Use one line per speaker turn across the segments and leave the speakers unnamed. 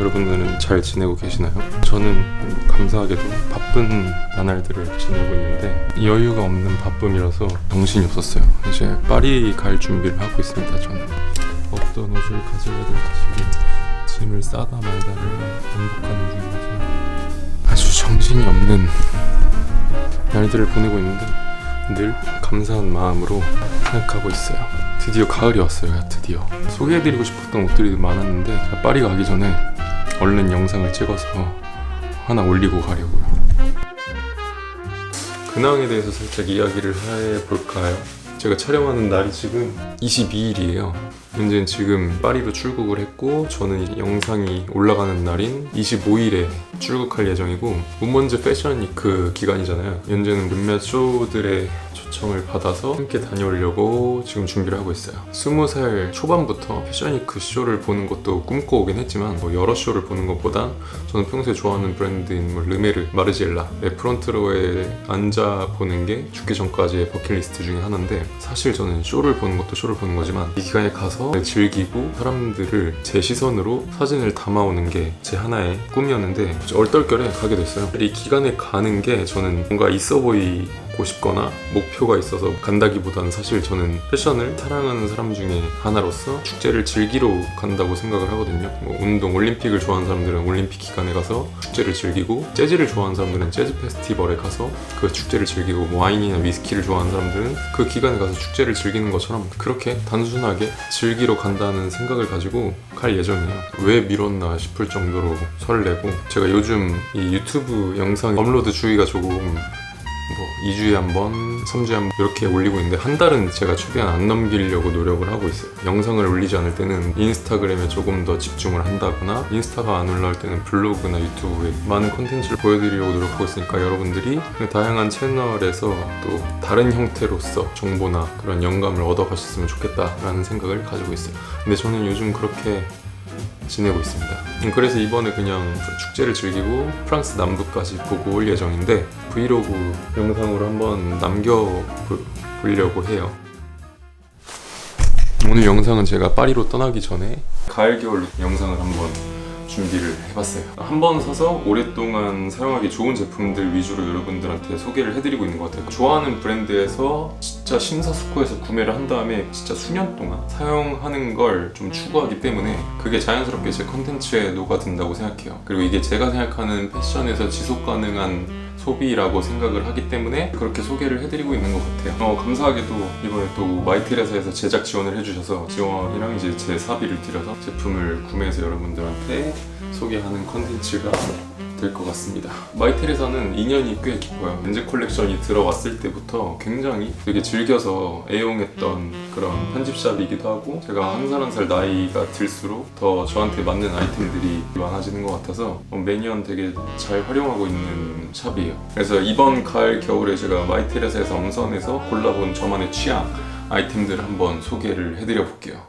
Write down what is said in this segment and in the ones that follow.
여러분들은 잘 지내고 계시나요? 저는 감사하게도 바쁜 나날들을 지내고 있는데 여유가 없는 바쁨이라서 정신이 없었어요. 이제 파리 갈 준비를 하고 있습니다. 저는 어떤 옷을 가져야 될지 짐을 싸다 말다를 반복하는 중이라서 아주 정신이 없는 날들을 보내고 있는데 늘 감사한 마음으로 생각하고 있어요. 드디어 가을이 왔어요. 드디어 소개해드리고 싶었던 옷들이 많았는데 파리 가기 전에 얼른 영상을 찍어서 하나 올리고 가려고요. 근황에 대해서 살짝 이야기를 해볼까요? 제가 촬영하는 날이 지금 22일이에요. 현재는 지금 파리로 출국을 했고 저는 이 영상이 올라가는 날인 25일에 출국할 예정이고 우먼즈 패션 위크 기간이잖아요. 현재는 몇몇 쇼들의 초청을 받아서 함께 다녀오려고 지금 준비를 하고 있어요. 20살 초반부터 패션위크 쇼를 보는 것도 꿈꿔오긴 했지만 뭐 여러 쇼를 보는 것보다 저는 평소에 좋아하는 브랜드인 뭐 르메르, 마르지엘라 의 프런트로에 앉아 보는 게 죽기 전까지의 버킷리스트 중에 하나인데 사실 저는 쇼를 보는 것도 쇼를 보는 거지만 이 기간에 가서 즐기고 사람들을 제 시선으로 사진을 담아오는 게 제 하나의 꿈이었는데 얼떨결에 가게 됐어요. 이 기간에 가는 게 저는 뭔가 있어 보이 고 싶거나 목표가 있어서 간다기보다는 사실 저는 패션을 사랑하는 사람 중에 하나로서 축제를 즐기러 간다고 생각을 하거든요. 뭐 운동, 올림픽을 좋아하는 사람들은 올림픽 기간에 가서 축제를 즐기고 재즈를 좋아하는 사람들은 재즈 페스티벌에 가서 그 축제를 즐기고 뭐 와인이나 위스키를 좋아하는 사람들은 그 기간에 가서 축제를 즐기는 것처럼 그렇게 단순하게 즐기러 간다는 생각을 가지고 갈 예정이에요. 왜 미뤘나 싶을 정도로 설레고 제가 요즘 이 유튜브 영상 업로드 주기가 조금 뭐 2주에 한 번, 3주에 한 번 이렇게 올리고 있는데 한 달은 제가 최대한 안 넘기려고 노력을 하고 있어요. 영상을 올리지 않을 때는 인스타그램에 조금 더 집중을 한다거나 인스타가 안 올라올 때는 블로그나 유튜브에 많은 콘텐츠를 보여드리려고 노력하고 있으니까 여러분들이 그 다양한 채널에서 또 다른 형태로서 정보나 그런 영감을 얻어가셨으면 좋겠다라는 생각을 가지고 있어요. 근데 저는 요즘 그렇게 지내고 있습니다. 음, 그래서 이번에 그냥 축제를 즐기고 프랑스 남부까지 보고 올 예정인데 브이로그 영상으로 한번 남겨보려고 해요. 오늘 영상은 제가 파리로 떠나기 전에 가을 겨울 영상을 한번 준비를 해봤어요. 한 번 사서 오랫동안 사용하기 좋은 제품들 위주로 여러분들한테 소개를 해드리고 있는 것 같아요. 좋아하는 브랜드에서 진짜 심사숙고해서 구매를 한 다음에 진짜 수년 동안 사용하는 걸 좀 추구하기 때문에 그게 자연스럽게 제 컨텐츠에 녹아든다고 생각해요. 그리고 이게 제가 생각하는 패션에서 지속 가능한 소비라고 생각을 하기 때문에 그렇게 소개를 해드리고 있는 것 같아요. 어, 감사하게도 이번에 또 마이테레사에서 제작 지원을 해주셔서 지원이랑 이제 제 사비를 들여서 제품을 구매해서 여러분들한테 소개하는 컨텐츠가 될 것 같습니다. 마이테레사는 인연이 꽤 깊어요. 렌즈 컬렉션이 들어왔을 때부터 굉장히 되게 즐겨서 애용했던 그런 편집샵이기도 하고 제가 한 살 한 살 나이가 들수록 더 저한테 맞는 아이템들이 많아지는 것 같아서 어, 매년 되게 잘 활용하고 있는 샵이에요. 그래서 이번 가을 겨울에 제가 마이테레사에서 엄선해서 골라본 저만의 취향 아이템들을 한번 소개를 해드려 볼게요.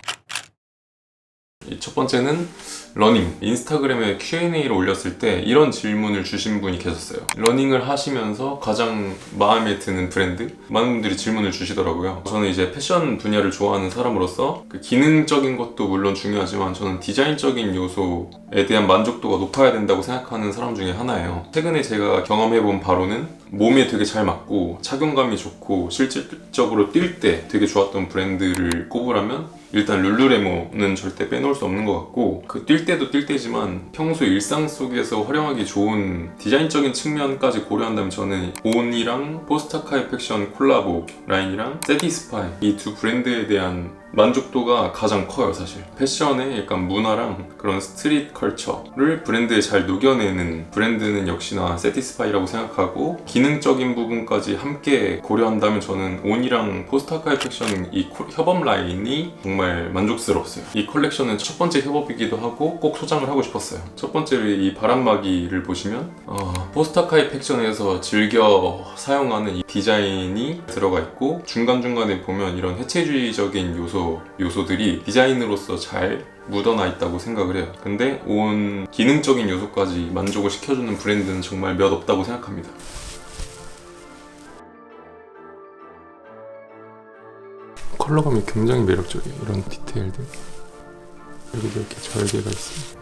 이첫 번째는 러닝. 인스타그램에 Q&A를 올렸을 때 이런 질문을 주신 분이 계셨어요. 러닝을 하시면서 가장 마음에 드는 브랜드? 많은 분들이 질문을 주시더라고요. 저는 이제 패션 분야를 좋아하는 사람으로서 그 기능적인 것도 물론 중요하지만 저는 디자인적인 요소에 대한 만족도가 높아야 된다고 생각하는 사람 중에 하나예요. 최근에 제가 경험해본 바로는 몸에 되게 잘 맞고 착용감이 좋고 실질적으로 뛸 때 되게 좋았던 브랜드를 꼽으라면 일단 룰루레모는 절대 빼놓을 수 없는 것 같고 그 뛸 때도 뛸 때지만 평소 일상 속에서 활용하기 좋은 디자인적인 측면까지 고려한다면 저는 온이랑 포스타카이 팩션 콜라보 라인이랑 세디스파이 이 두 브랜드에 대한 만족도가 가장 커요 사실. 패션의 약간 문화랑 그런 스트릿 컬처를 브랜드에 잘 녹여내는 브랜드는 역시나 세티스파이라고 생각하고 기능적인 부분까지 함께 고려한다면 저는 온이랑 포스타카이 팩션 이 코- 협업 라인이 정말 만족스러웠어요. 이 컬렉션은 첫 번째 협업이기도 하고 꼭 소장을 하고 싶었어요. 첫 번째로 이 바람막이를 보시면 어, 포스타카이 팩션에서 즐겨 사용하는 이 디자인이 들어가 있고 중간중간에 보면 이런 해체주의적인 요소 요소 요소들이 디자인으로서 잘 묻어나 있다고 생각을 해요. 근데 온 기능적인 요소까지 만족을 시켜주는 브랜드는 정말 몇 없다고 생각합니다. 컬러감이 굉장히 매력적이에요. 이런 디테일들. 여기도 이렇게 절개가 있어요.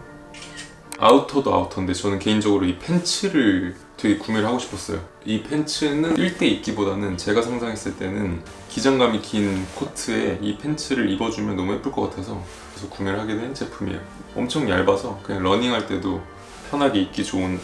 아우터도 아우터인데 저는 개인적으로 이 팬츠를 되게 구매를 하고 싶었어요. 이 팬츠는 1대 입기보다는 제가 상상했을 때는 기장감이 긴 코트에 이 팬츠를 입어주면 너무 예쁠 것 같아서 그래서 구매를 하게 된 제품이에요. 엄청 얇아서 그냥 러닝할 때도 편하게 입기 좋은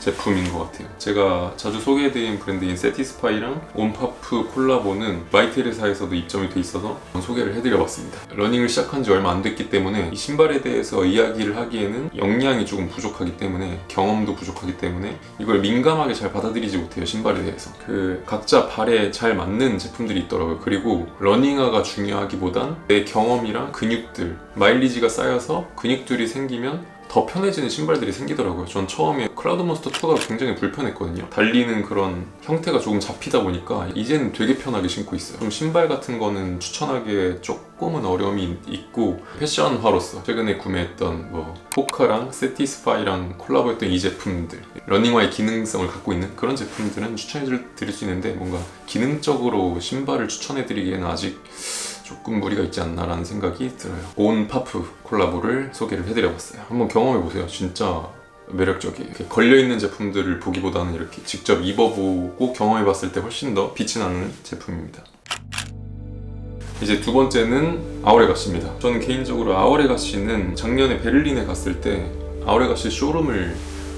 제품인 것 같아요. 제가 자주 소개해드린 브랜드인 세티스파이랑 온파프 콜라보는 마이테레사에서도 입점이 돼 있어서 소개를 해드려봤습니다. 러닝을 시작한 지 얼마 안 됐기 때문에 이 신발에 대해서 이야기를 하기에는 역량이 조금 부족하기 때문에 경험도 부족하기 때문에 이걸 민감하게 잘 받아들이지 못해요 신발에 대해서. 그 각자 발에 잘 맞는 제품들이 있더라고요. 그리고 러닝화가 중요하기보단 내 경험이랑 근육들 마일리지가 쌓여서 근육들이 생기면 더 편해지는 신발들이 생기더라고요. 전 처음에 클라우드 몬스터 2가 굉장히 불편했거든요. 달리는 그런 형태가 조금 잡히다 보니까 이제는 되게 편하게 신고 있어요. 좀 신발 같은 거는 추천하기에 조금은 어려움이 있고 패션화로서 최근에 구매했던 뭐 포카랑 세티스파이랑 콜라보했던 이 제품들 러닝화의 기능성을 갖고 있는 그런 제품들은 추천해 드릴 수 있는데 뭔가 기능적으로 신발을 추천해 드리기에는 아직 조금 무리가 있지 않나라는 생각이 들어요. 온 파프 콜라보를 소개를 해드려봤어요. 한번 경험해보세요. 진짜 매력적이에요. 걸려있는 제품들을 보기보다는 이렇게 직접 입어보고 경험해봤을 때 훨씬 더 빛이 나는 제품입니다. 이제 두 번째는 아우레가시입니다. 저는 개인적으로 아우레가시는 작년에 베를린에 갔을 때 아우레가시 쇼룸을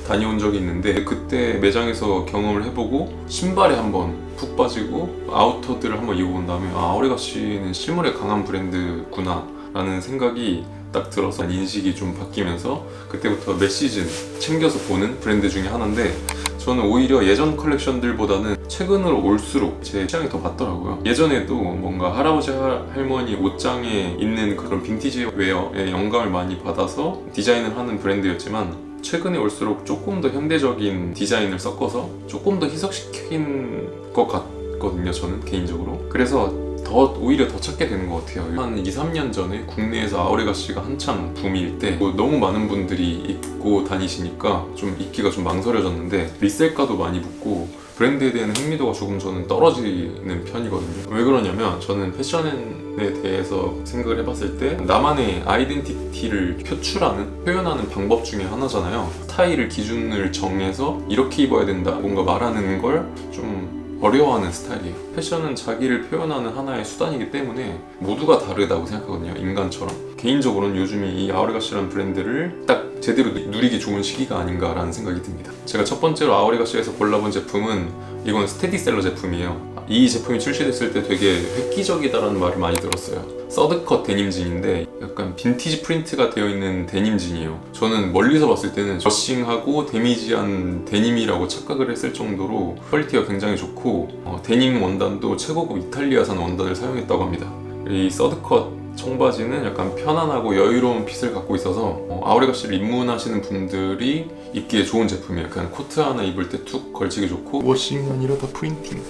다녀온 적이 있는데 그때 매장에서 경험을 해보고 신발에 한번 푹 빠지고 아우터들을 한번 입어본 다음에 아, 아우레가시는 실물에 강한 브랜드구나 라는 생각이 딱 들어서 인식이 좀 바뀌면서 그때부터 몇 시즌 챙겨서 보는 브랜드 중에 하나인데 저는 오히려 예전 컬렉션들보다는 최근으로 올수록 제 취향이 더 맞더라고요. 예전에도 뭔가 할아버지 할- 할머니 옷장에 있는 그런 빈티지 웨어에 영감을 많이 받아서 디자인을 하는 브랜드였지만 최근에 올수록 조금 더 현대적인 디자인을 섞어서 조금 더 희석시킨 것 같거든요. 저는 개인적으로. 그래서 더 오히려 더 찾게 되는 것 같아요. 한 2, 3년 전에 국내에서 아우레가시가 한참 붐일 때뭐 너무 많은 분들이 입고 다니시니까 좀 입기가 좀 망설여졌는데 리셀가도 많이 붙고 브랜드에 대한 흥미도가 조금 저는 떨어지는 편이거든요. 왜 그러냐면 저는 패션에 대해서 생각을 해봤을 때 나만의 아이덴티티를 표출하는, 표현하는 방법 중에 하나잖아요. 스타일을 기준을 정해서 이렇게 입어야 된다, 뭔가 말하는 걸 좀 어려워하는 스타일이에요. 패션은 자기를 표현하는 하나의 수단이기 때문에 모두가 다르다고 생각하거든요. 인간처럼. 개인적으로는 요즘이 이 아우레가시라는 브랜드를 딱 제대로 누- 누리기 좋은 시기가 아닌가라는 생각이 듭니다. 제가 첫 번째로 아우레가시에서 골라본 제품은 이건 스테디셀러 제품이에요. 이 제품이 출시됐을 때 되게 획기적이다라는 말을 많이 들었어요. 서드컷 데님진인데 약간 빈티지 프린트가 되어 있는 데님진이에요. 저는 멀리서 봤을 때는 저싱하고 데미지한 데님이라고 착각을 했을 정도로 퀄리티가 굉장히 좋고 어, 데님 원단도 최고급 이탈리아산 원단을 사용했다고 합니다. 이 서드컷 청바지는 약간 편안하고 여유로운 핏을 갖고 있어서 어, 아우레가시를 입문하시는 분들이 입기에 좋은 제품이에요. 그냥 코트 하나 입을 때 툭 걸치기 좋고 워싱이 아니라 다 프린팅.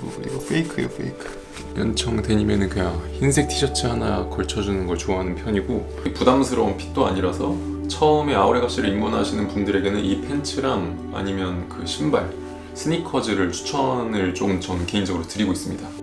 뭐 이거 페이크예요, 페이크. 연청 데님에는 그냥 흰색 티셔츠 하나 걸쳐주는 걸 좋아하는 편이고 부담스러운 핏도 아니라서 처음에 아우레가시를 입문하시는 분들에게는 이 팬츠랑 아니면 그 신발 스니커즈를 추천을 좀 저는 개인적으로 드리고 있습니다.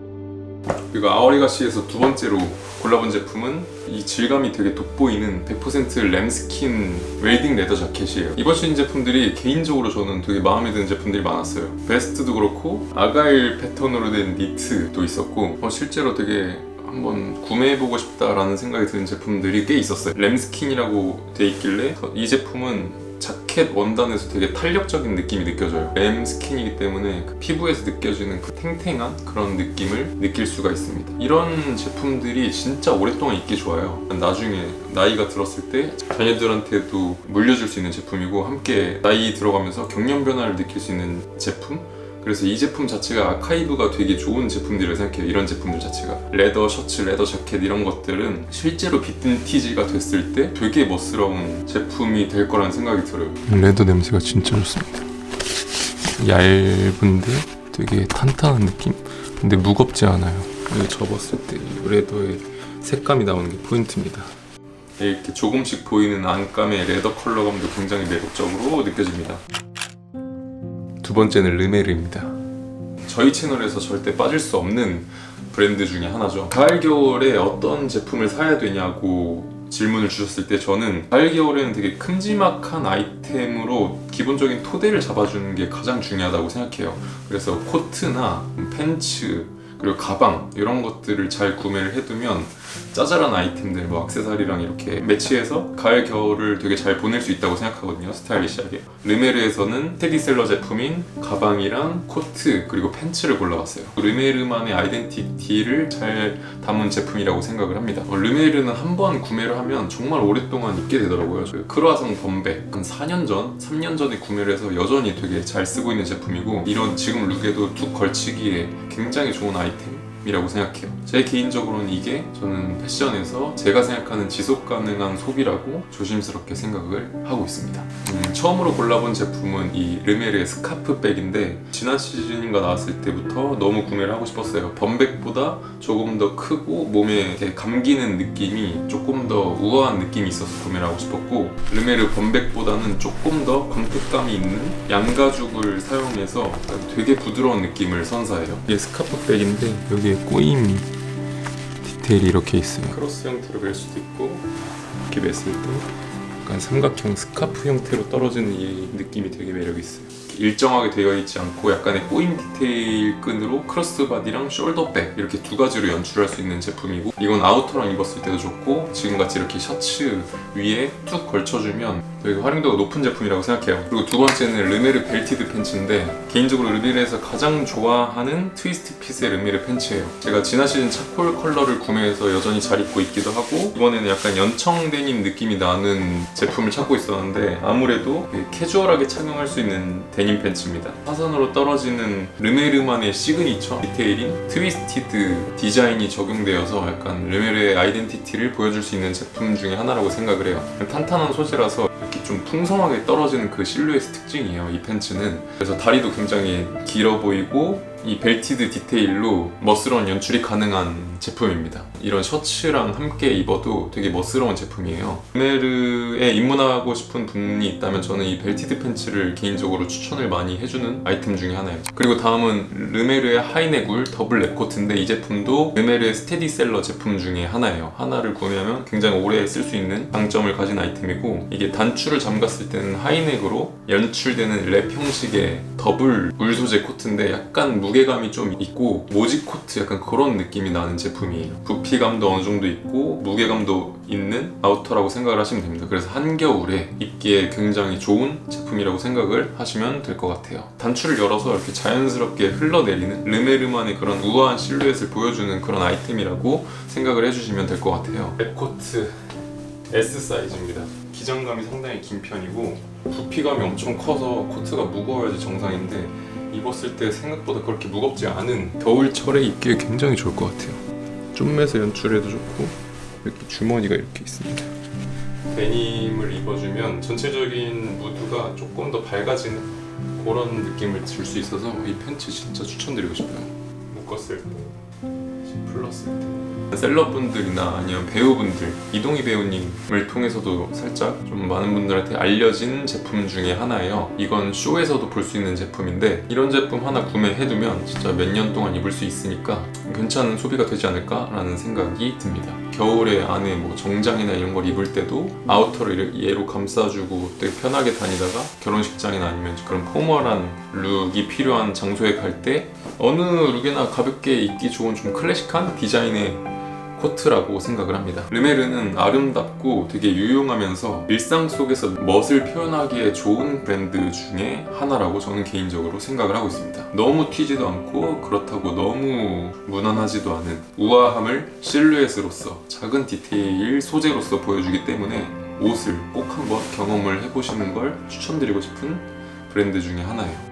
그리고 아우레가시에서 두 번째로 골라본 제품은 이 질감이 되게 돋보이는 100% 램스킨 웰딩 레더 자켓이에요. 입어주신 제품들이 개인적으로 저는 되게 마음에 드는 제품들이 많았어요. 베스트도 그렇고 아가일 패턴으로 된 니트도 있었고 어, 실제로 되게 한번 구매해보고 싶다라는 생각이 드는 제품들이 꽤 있었어요. 램스킨이라고 돼 있길래 이 제품은 자켓 원단에서 되게 탄력적인 느낌이 느껴져요. 램 스킨이기 때문에 그 피부에서 느껴지는 그 탱탱한 그런 느낌을 느낄 수가 있습니다. 이런 제품들이 진짜 오랫동안 입기 좋아요. 나중에 나이가 들었을 때 자녀들한테도 물려줄 수 있는 제품이고 함께 나이 들어가면서 경련 변화를 느낄 수 있는 제품? 그래서 이 제품 자체가 아카이브가 되게 좋은 제품들이라고 생각해요. 이런 제품들 자체가. 레더 셔츠, 레더 자켓 이런 것들은 실제로 빈티지가 됐을 때 되게 멋스러운 제품이 될 거라는 생각이 들어요. 레더 냄새가 진짜 좋습니다. 얇은데 되게 탄탄한 느낌? 근데 무겁지 않아요. 이거 접었을 때이 레더의 색감이 나오는 게 포인트입니다. 이렇게 조금씩 보이는 안감의 레더 컬러감도 굉장히 매력적으로 느껴집니다. 두 번째는 르메르입니다. 저희 채널에서 절대 빠질 수 없는 브랜드 중에 하나죠. 가을 겨울에 어떤 제품을 사야 되냐고 질문을 주셨을 때 저는 가을 겨울에는 되게 큼지막한 아이템으로 기본적인 토대를 잡아주는 게 가장 중요하다고 생각해요. 그래서 코트나 팬츠 그리고 가방 이런 것들을 잘 구매를 해두면 짜잘한 아이템들 뭐 액세서리랑 이렇게 매치해서 가을 겨울을 되게 잘 보낼 수 있다고 생각하거든요 스타일리시하게. 르메르에서는 테디셀러 제품인 가방이랑 코트 그리고 팬츠를 골라봤어요. 르메르만의 아이덴티티를 잘 담은 제품이라고 생각을 합니다. 어, 르메르는 한 번 구매를 하면 정말 오랫동안 입게 되더라고요. 그 크로아상 범백 한 4년 전, 3년 전에 구매를 해서 여전히 되게 잘 쓰고 있는 제품이고 이런 지금 룩에도 툭 걸치기에 굉장히 좋은 아이템 이라고 생각해요. 제 개인적으로는 이게 저는 패션에서 제가 생각하는 지속 가능한 소비라고 조심스럽게 생각을 하고 있습니다. 음, 처음으로 골라본 제품은 이 르메르의 스카프 백인데 지난 시즌인가 나왔을 때부터 너무 구매를 하고 싶었어요. 범백보다 조금 더 크고 몸에 감기는 느낌이 조금 더 우아한 느낌이 있어서 구매를 하고 싶었고 르메르 범백보다는 조금 더 광택감이 있는 양가죽을 사용해서 되게 부드러운 느낌을 선사해요. 이게 스카프 백인데 여기 에 꼬임 디테일이 이렇게 있어요. 크로스 형태로 멜 수도 있고 이렇게 맸을 때 약간 삼각형 스카프 형태로 떨어지는 이 느낌이 되게 매력 있어요. 일정하게 되어 있지 않고 약간의 꼬임 디테일 끈으로 크로스 바디랑 숄더백 이렇게 두 가지로 연출할 수 있는 제품이고 이건 아우터랑 입었을 때도 좋고 지금같이 이렇게 셔츠 위에 툭 걸쳐주면 되게 활용도가 높은 제품이라고 생각해요. 그리고 두 번째는 르메르 벨티드 팬츠인데 개인적으로 르메르에서 가장 좋아하는 트위스트 핏의 르메르 팬츠예요. 제가 지난 시즌 차콜 컬러를 구매해서 여전히 잘 입고 있기도 하고 이번에는 약간 연청 데님 느낌이 나는 제품을 찾고 있었는데 아무래도 캐주얼하게 착용할 수 있는 데님 팬츠입니다. 화산으로 떨어지는 르메르만의 시그니처 디테일인 트위스티드 디자인이 적용되어서 약간 르메르의 아이덴티티를 보여줄 수 있는 제품 중에 하나라고 생각을 해요. 탄탄한 소재라서 이렇게 좀 풍성하게 떨어지는 그 실루엣 특징이에요. 이 팬츠는. 그래서 다리도 굉장히 길어 보이고 이 벨티드 디테일로 멋스러운 연출이 가능한 제품입니다. 이런 셔츠랑 함께 입어도 되게 멋스러운 제품이에요. 르메르에 입문하고 싶은 분이 있다면 저는 이 벨티드 팬츠를 개인적으로 추천을 많이 해주는 아이템 중에 하나예요. 그리고 다음은 르메르의 하이네굴 더블 랩코트인데 이 제품도 르메르의 스테디셀러 제품 중에 하나예요. 하나를 구매하면 굉장히 오래 쓸 수 있는 장점을 가진 아이템이고 이게 단추를 잠갔을 때는 하이넥으로 연출되는 랩 형식의 더블 울 소재 코트인데 약간 무 게감이 좀 있고 모지 코트 약간 그런 느낌이 나는 제품이에요. 부피감도 어느 정도 있고 무게감도 있는 아우터라고 생각을 하시면 됩니다. 그래서 한겨울에 입기에 굉장히 좋은 제품이라고 생각을 하시면 될 것 같아요. 단추를 열어서 이렇게 자연스럽게 흘러내리는 르메르만의 그런 우아한 실루엣을 보여주는 그런 아이템이라고 생각을 해주시면 될 것 같아요. 랩코트 S 사이즈입니다. 기장감이 상당히 긴 편이고 부피감이 엄청 커서 코트가 무거워야지 정상인데 입었을 때 생각보다 그렇게 무겁지 않은 겨울철에 입기에 굉장히 좋을 것 같아요. 좀매서 연출해도 좋고 이렇게 주머니가 이렇게 있습니다. 데님을 입어주면 전체적인 무드가 조금 더 밝아지는 그런 느낌을 줄 수 있어서 이 팬츠 진짜 추천드리고 싶어요. 묶었을 때, 풀렀을 때. 셀럽분들이나 아니면 배우분들 이동희 배우님을 통해서도 살짝 좀 많은 분들한테 알려진 제품 중에 하나예요 이건 쇼에서도 볼 수 있는 제품인데 이런 제품 하나 구매해두면 진짜 몇 년 동안 입을 수 있으니까 괜찮은 소비가 되지 않을까 라는 생각이 듭니다 겨울에 안에 뭐 정장이나 이런 걸 입을 때도 아우터를 얘로 감싸주고 되게 편하게 다니다가 결혼식장이나 아니면 그런 포멀한 룩이 필요한 장소에 갈 때 어느 룩이나 가볍게 입기 좋은 좀 클래식한 디자인의 코트라고 생각을 합니다. 르메르는 아름답고 되게 유용하면서 일상 속에서 멋을 표현하기에 좋은 브랜드 중에 하나라고 저는 개인적으로 생각을 하고 있습니다. 너무 튀지도 않고 그렇다고 너무 무난하지도 않은 우아함을 실루엣으로서 작은 디테일 소재로서 보여주기 때문에 옷을 꼭 한번 경험을 해보시는 걸 추천드리고 싶은 브랜드 중에 하나예요.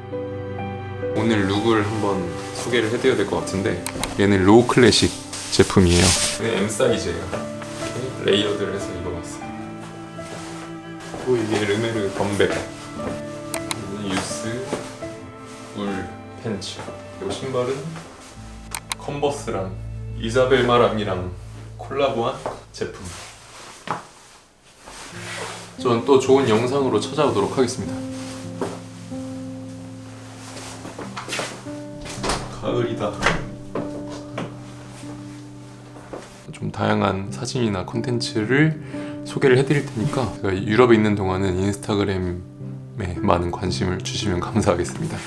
오늘 룩을 한번 소개를 해드려야 될 것 같은데 얘는 로우 클래식 제품이에요. 네, M 사이즈예요. 레이어드를 해서 입어봤어요. 그리고 이게 르메르. 이거는 유스 울 팬츠. 그리고 신발은 컨버스랑 이사벨 마람이랑 콜라보한 제품. 전또 좋은 영상으로 찾아오도록 하겠습니다. 가을이다. 좀 다양한 사진이나 콘텐츠를 소개를 해드릴 테니까 제가 유럽에 있는 동안은 인스타그램에 많은 관심을 주시면 감사하겠습니다.